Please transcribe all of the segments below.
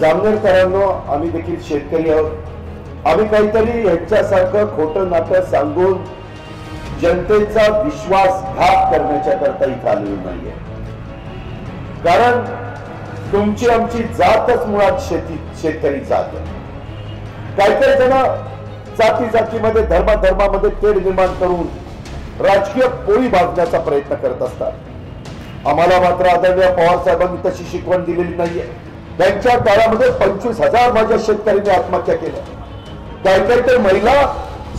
जामनेरकरांनो आम्ही देखील शेतकरी आहोत. आम्ही काहीतरी ह्यांच्यासारखं खोटं नाटं सांगून जनतेचा विश्वासघात करण्याच्या करता इथं आलेलो नाहीये. कारण तुमची आमची जातच मुळात शेती शेतकरी जात काही काहीतरी जण जाती जातीमध्ये धर्मा धर्मामध्ये तेढ निर्माण करून राजकीय पोळी भाजण्याचा प्रयत्न करत असतात. आम्हाला मात्र आदरणीय पवार साहेबांनी तशी शिकवण दिलेली नाहीये. त्यांच्या काळामध्ये पंचवीस हजार माझ्या शेतकऱ्यांनी आत्महत्या केल्या. काही काही तर महिला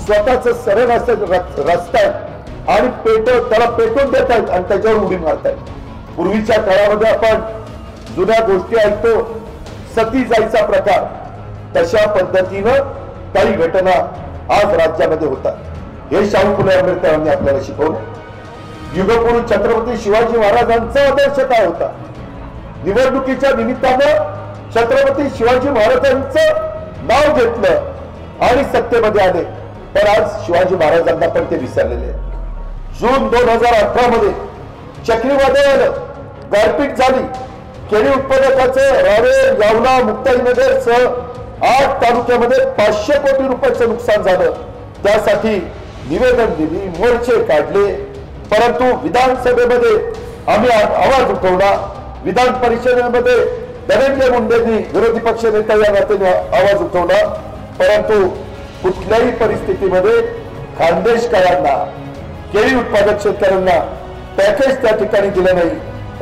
स्वतःच सरळ रचतायत आणि पेट त्याला पेटून देत आहेत आणि त्याच्यावर उडी मारतायत पूर्वीच्या काळामध्ये आपण जुन्या गोष्टी ऐकतो सती जायचा प्रकार. तशा पद्धतीनं काही घटना आज राज्यामध्ये होतात. हे शाहू फुले आंबेडकरांनी आपल्याला शिकवलं. युगपुरुष छत्रपती शिवाजी महाराजांचा आदर्श काय होता? निवडणुकीच्या निमित्तानं छत्रपती शिवाजी महाराजांचं नाव घेतलं आणि सत्तेमध्ये आले. तर आज शिवाजी महाराजांना पण ते विसरलेले जून दोन हजार अठरा मध्ये चक्रीवादळ गारपीट झाली. केळी उत्पादकाचे रावे यावला मुक्ताईनगर सह आठ तालुक्यामध्ये पाचशे कोटी रुपयाचं नुकसान झालं. त्यासाठी निवेदन दिली मोर्चे काढले. परंतु विधानसभेमध्ये आम्ही आवाज उठवला. विधान परिषदेमध्ये धनंजय मुंडेंनी विरोधी पक्ष नेता या नात्याने आवाज उठवला. परंतु कुठल्याही परिस्थितीमध्ये खानदेशकरांना केळी उत्पादक शेतकऱ्यांना पॅकेज त्या ठिकाणी दिलं नाही.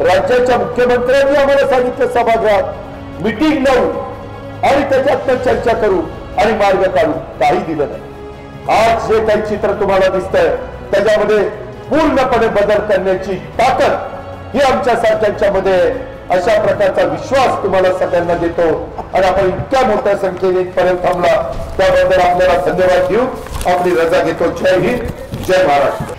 राज्याच्या मुख्यमंत्र्यांनी आम्हाला सांगितलं सभागृहात मिटिंग लावून आणि त्याच्यातनं चर्चा करू आणि मार्ग काढू काही दिलं नाही. आज जे काही चित्र तुम्हाला दिसतंय त्याच्यामध्ये पूर्णपणे बदल करण्याची ताकद ही आमच्या सारख्यांच्या मध्ये अशा प्रकारचा विश्वास तुम्हाला सगळ्यांना देतो. आणि आपण इतक्या मोठ्या संख्येने पर्यंत थांबला. त्याबद्दल आपल्याला धन्यवाद देऊ आपली रजा घेतो. जय हिंद. जय महाराष्ट्र.